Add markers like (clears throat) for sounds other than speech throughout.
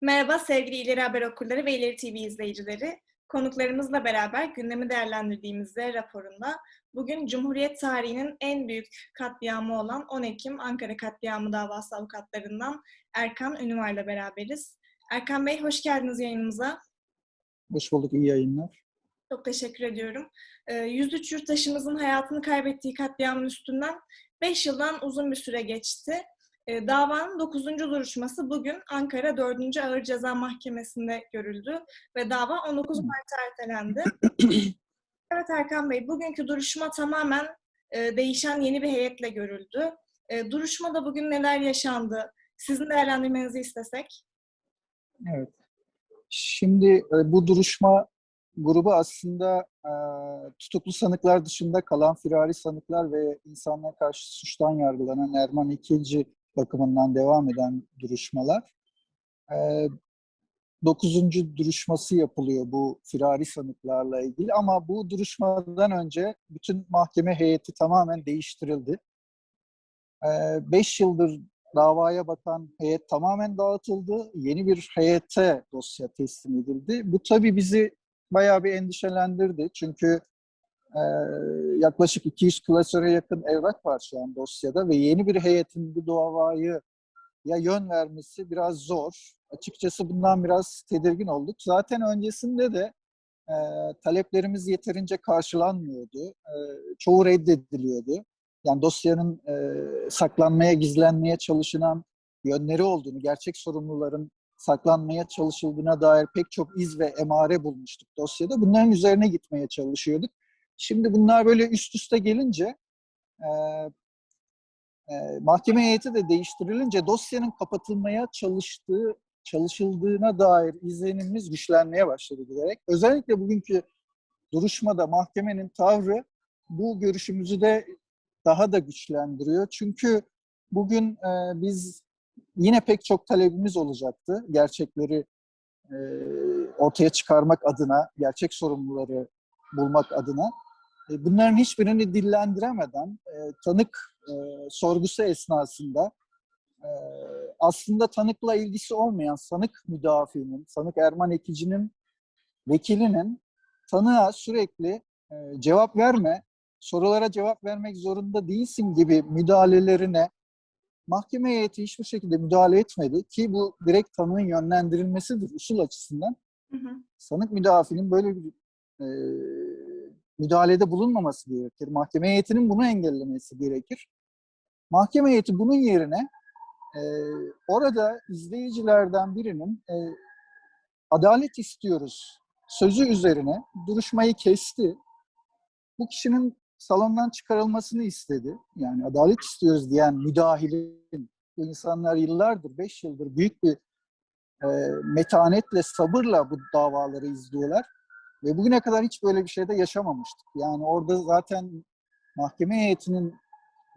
Merhaba sevgili İleri Haber okurları ve İleri TV izleyicileri. Konuklarımızla beraber gündemi değerlendirdiğimiz Z raporunda bugün Cumhuriyet tarihinin en büyük katliamı olan 10 Ekim Ankara katliamı davası avukatlarından Erkan Ünüvar'la beraberiz. Erkan Bey hoş geldiniz yayınımıza. Hoş bulduk, iyi yayınlar. Çok teşekkür ediyorum. Ee, 103 yurttaşımızın hayatını kaybettiği katliamın üstünden 5 yıldan uzun bir süre geçti. Ee, davanın 9. duruşması bugün Ankara 4. Ağır Ceza Mahkemesi'nde görüldü ve dava 19 Mart'a ertelendi. (clears throat) evet Erkan Bey, bugünkü duruşma tamamen e, değişen yeni bir heyetle görüldü. E, duruşmada bugün neler yaşandı? Sizin değerlendirmenizi istesek. Evet. Şimdi e, bu duruşma grubu aslında e, tutuklu sanıklar dışında kalan firari sanıklar ve insanlara karşı suçtan yargılanan Erman İkilci bakımından devam eden duruşmalar. E, dokuzuncu duruşması yapılıyor bu firari sanıklarla ilgili ama bu duruşmadan önce bütün mahkeme heyeti tamamen değiştirildi. E, beş yıldır davaya bakan heyet tamamen dağıtıldı. Yeni bir heyete dosya teslim edildi. Bu tabii bizi bayağı bir endişelendirdi. Çünkü e, yaklaşık 200 klasöre yakın evrak var şu an dosyada ve yeni bir heyetin bu davayı ya yön vermesi biraz zor. Açıkçası bundan biraz tedirgin olduk. Zaten öncesinde de e, taleplerimiz yeterince karşılanmıyordu. E, çoğu reddediliyordu yani dosyanın e, saklanmaya, gizlenmeye çalışılan yönleri olduğunu, gerçek sorumluların saklanmaya çalışıldığına dair pek çok iz ve emare bulmuştuk dosyada. Bunların üzerine gitmeye çalışıyorduk. Şimdi bunlar böyle üst üste gelince e, e, mahkeme heyeti de değiştirilince dosyanın kapatılmaya çalıştığı çalışıldığına dair izlenimimiz güçlenmeye başladı giderek. Özellikle bugünkü duruşmada mahkemenin tavrı bu görüşümüzü de daha da güçlendiriyor. Çünkü bugün e, biz yine pek çok talebimiz olacaktı. Gerçekleri e, ortaya çıkarmak adına, gerçek sorumluları bulmak adına. E, bunların hiçbirini dillendiremeden e, tanık e, sorgusu esnasında e, aslında tanıkla ilgisi olmayan sanık müdafiinin, sanık Erman Ekici'nin vekilinin tanığa sürekli e, cevap verme, sorulara cevap vermek zorunda değilsin gibi müdahalelerine mahkeme heyeti hiçbir şekilde müdahale etmedi ki bu direkt tanığın yönlendirilmesidir usul açısından. Hı hı. Sanık müdafinin böyle bir e, müdahalede bulunmaması gerekir. Mahkeme heyetinin bunu engellemesi gerekir. Mahkeme heyeti bunun yerine e, orada izleyicilerden birinin e, adalet istiyoruz sözü üzerine duruşmayı kesti. Bu kişinin salondan çıkarılmasını istedi. Yani adalet istiyoruz diyen müdahilin, bu insanlar yıllardır, beş yıldır büyük bir e, metanetle, sabırla bu davaları izliyorlar. Ve bugüne kadar hiç böyle bir şeyde yaşamamıştık. Yani orada zaten mahkeme heyetinin,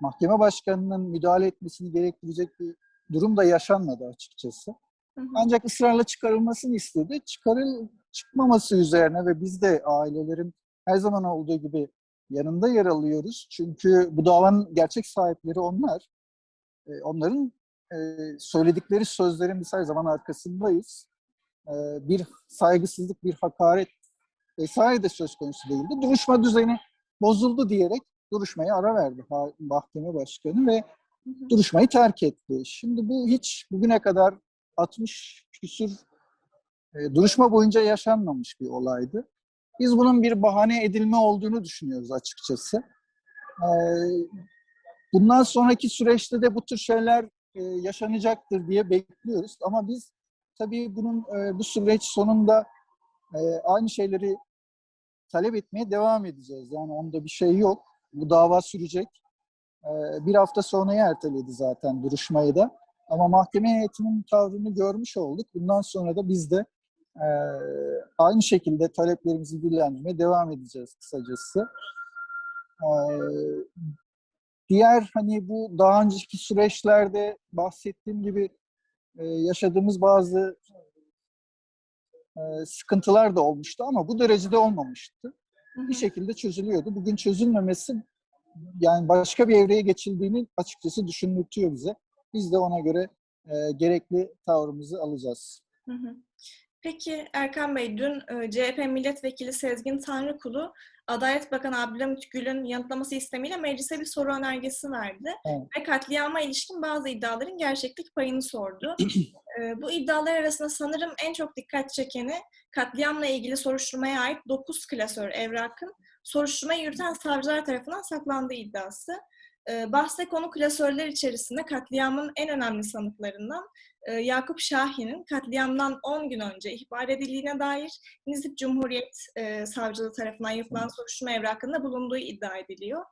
mahkeme başkanının müdahale etmesini gerektirecek bir durum da yaşanmadı açıkçası. Hı hı. Ancak ısrarla çıkarılmasını istedi. Çıkarıl çıkmaması üzerine ve biz de ailelerin her zaman olduğu gibi yanında yer alıyoruz. Çünkü bu davanın gerçek sahipleri onlar. E, onların e, söyledikleri sözlerin biz her zaman arkasındayız. E, bir saygısızlık, bir hakaret vesaire de söz konusu değildi. Duruşma düzeni bozuldu diyerek duruşmaya ara verdi mahkeme başkanı ve duruşmayı terk etti. Şimdi bu hiç bugüne kadar 60 küsür e, duruşma boyunca yaşanmamış bir olaydı. Biz bunun bir bahane edilme olduğunu düşünüyoruz açıkçası. Ee, bundan sonraki süreçte de bu tür şeyler e, yaşanacaktır diye bekliyoruz. Ama biz tabii bunun e, bu süreç sonunda e, aynı şeyleri talep etmeye devam edeceğiz. Yani onda bir şey yok. Bu dava sürecek. Ee, bir hafta sonraya erteledi zaten duruşmayı da. Ama mahkeme heyetinin tavrını görmüş olduk. Bundan sonra da biz de ee, aynı şekilde taleplerimizi dillendirmeye devam edeceğiz kısacası. Ee, diğer hani bu daha önceki süreçlerde bahsettiğim gibi e, yaşadığımız bazı e, sıkıntılar da olmuştu ama bu derecede olmamıştı. Bir şekilde çözülüyordu. Bugün çözülmemesi yani başka bir evreye geçildiğini açıkçası düşündürtüyor bize. Biz de ona göre e, gerekli tavrımızı alacağız. Hı hı. Peki Erkan Bey, dün e, CHP Milletvekili Sezgin Tanrıkulu, Adalet Bakanı Abdülhamit Gül'ün yanıtlaması istemiyle meclise bir soru önergesi verdi. Evet. Ve katliama ilişkin bazı iddiaların gerçeklik payını sordu. (clears throat) E, Bu iddialar arasında sanırım en çok dikkat çekeni katliamla ilgili soruşturmaya ait 9 klasör evrakın soruşturmayı yürüten savcılar tarafından saklandığı iddiası. E, Bahse konu klasörler içerisinde katliamın en önemli sanıklarından e, Yakup Şahin'in katliamdan 10 gün önce ihbar edildiğine dair Nizip Cumhuriyet e, Savcılığı tarafından yapılan soruşturma evrakında bulunduğu iddia ediliyor.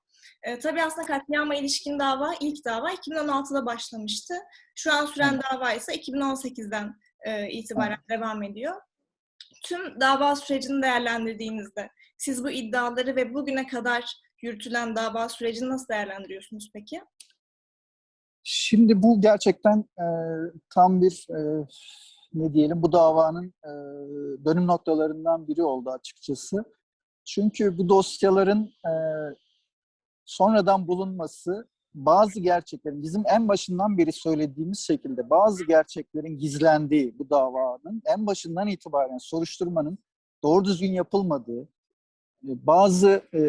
E, tabii aslında katliama ilişkin dava, ilk dava 2016'da başlamıştı. Şu an süren dava ise 2018'den e, itibaren devam ediyor. Tüm dava sürecini değerlendirdiğinizde siz bu iddiaları ve bugüne kadar yürütülen dava sürecini nasıl değerlendiriyorsunuz peki? Şimdi bu gerçekten e, tam bir e, ne diyelim bu davanın e, dönüm noktalarından biri oldu açıkçası. Çünkü bu dosyaların e, sonradan bulunması bazı gerçeklerin bizim en başından beri söylediğimiz şekilde bazı gerçeklerin gizlendiği bu davanın en başından itibaren soruşturmanın doğru düzgün yapılmadığı, e, bazı e,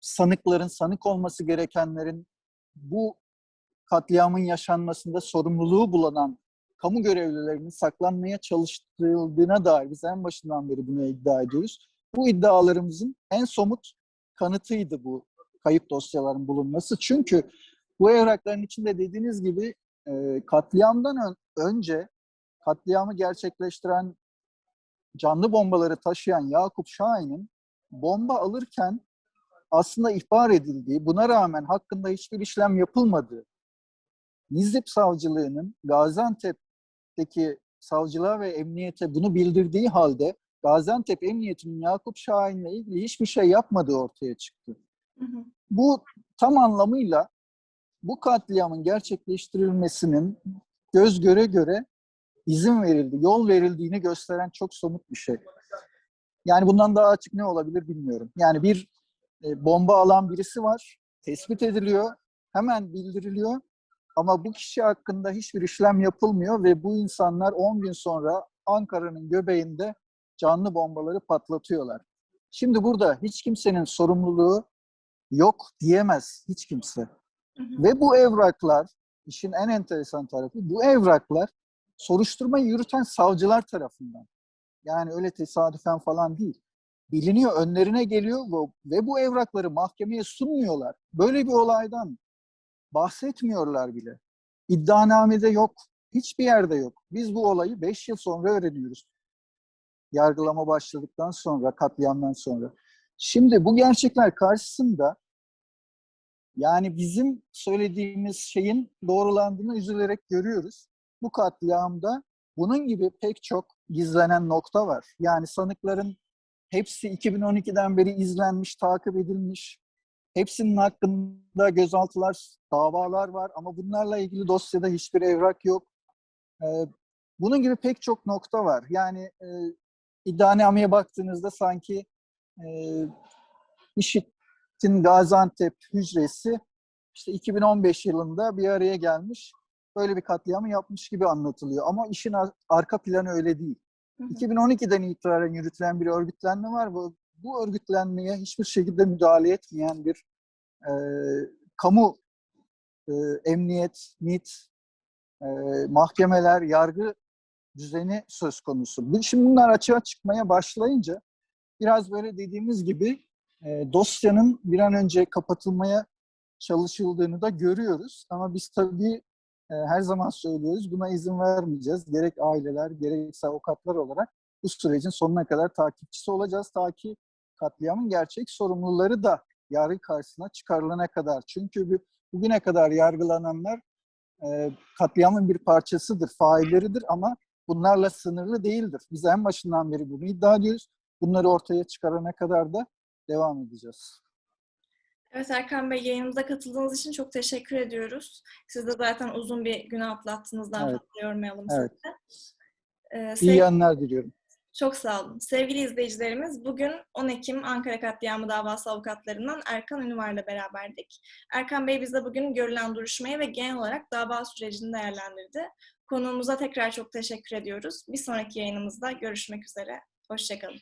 sanıkların, sanık olması gerekenlerin bu katliamın yaşanmasında sorumluluğu bulunan kamu görevlilerinin saklanmaya çalıştırıldığına dair biz en başından beri bunu iddia ediyoruz. Bu iddialarımızın en somut kanıtıydı bu kayıp dosyaların bulunması. Çünkü bu evrakların içinde dediğiniz gibi e, katliamdan ön- önce katliamı gerçekleştiren canlı bombaları taşıyan Yakup Şahin'in bomba alırken aslında ihbar edildiği, buna rağmen hakkında hiçbir işlem yapılmadığı, Nizip Savcılığı'nın Gaziantep'teki savcılığa ve emniyete bunu bildirdiği halde Gaziantep Emniyeti'nin Yakup Şahin'le ilgili hiçbir şey yapmadığı ortaya çıktı. Hı hı. Bu tam anlamıyla bu katliamın gerçekleştirilmesinin göz göre göre izin verildi, yol verildiğini gösteren çok somut bir şey. Yani bundan daha açık ne olabilir bilmiyorum. Yani bir e, bomba alan birisi var, tespit ediliyor, hemen bildiriliyor ama bu kişi hakkında hiçbir işlem yapılmıyor ve bu insanlar 10 gün sonra Ankara'nın göbeğinde canlı bombaları patlatıyorlar. Şimdi burada hiç kimsenin sorumluluğu yok diyemez hiç kimse. Hı hı. Ve bu evraklar, işin en enteresan tarafı, bu evraklar soruşturmayı yürüten savcılar tarafından. Yani öyle tesadüfen falan değil. Biliniyor, önlerine geliyor ve bu evrakları mahkemeye sunmuyorlar. Böyle bir olaydan bahsetmiyorlar bile. İddianamede yok, hiçbir yerde yok. Biz bu olayı 5 yıl sonra öğreniyoruz. Yargılama başladıktan sonra, katliamdan sonra. Şimdi bu gerçekler karşısında yani bizim söylediğimiz şeyin doğrulandığını üzülerek görüyoruz. Bu katliamda bunun gibi pek çok gizlenen nokta var. Yani sanıkların hepsi 2012'den beri izlenmiş, takip edilmiş. Hepsinin hakkında gözaltılar, davalar var ama bunlarla ilgili dosyada hiçbir evrak yok. Ee, bunun gibi pek çok nokta var. Yani e, iddianameye baktığınızda sanki e, IŞİD'in Gaziantep hücresi işte 2015 yılında bir araya gelmiş, böyle bir katliamı yapmış gibi anlatılıyor. Ama işin ar- arka planı öyle değil. Hı hı. 2012'den itibaren yürütülen bir örgütlenme var. Bu, bu örgütlenmeye hiçbir şekilde müdahale etmeyen bir e, kamu, e, emniyet, MİT, e, mahkemeler, yargı düzeni söz konusu. Şimdi bunlar açığa çıkmaya başlayınca biraz böyle dediğimiz gibi e, dosyanın bir an önce kapatılmaya çalışıldığını da görüyoruz. Ama biz tabii e, her zaman söylüyoruz buna izin vermeyeceğiz. Gerek aileler gerekse avukatlar olarak bu sürecin sonuna kadar takipçisi olacağız. Ta ki katliamın gerçek sorumluları da yargı karşısına çıkarılana kadar. Çünkü bu- bugüne kadar yargılananlar e, katliamın bir parçasıdır, failleridir ama bunlarla sınırlı değildir. Biz en başından beri bunu iddia ediyoruz. Bunları ortaya çıkarana kadar da devam edeceğiz. Evet Erkan Bey yayınımıza katıldığınız için çok teşekkür ediyoruz. Siz de zaten uzun bir gün atlattınız. Daha Evet. fazla yormayalım Evet. sizi. Ee, İyi sevgili- yanlar diliyorum. Çok sağ olun. Sevgili izleyicilerimiz, bugün 10 Ekim Ankara Katliamı davası avukatlarından Erkan Ünvar'la beraberdik. Erkan Bey bize bugün görülen duruşmayı ve genel olarak dava sürecini değerlendirdi. Konuğumuza tekrar çok teşekkür ediyoruz. Bir sonraki yayınımızda görüşmek üzere. Hoşçakalın.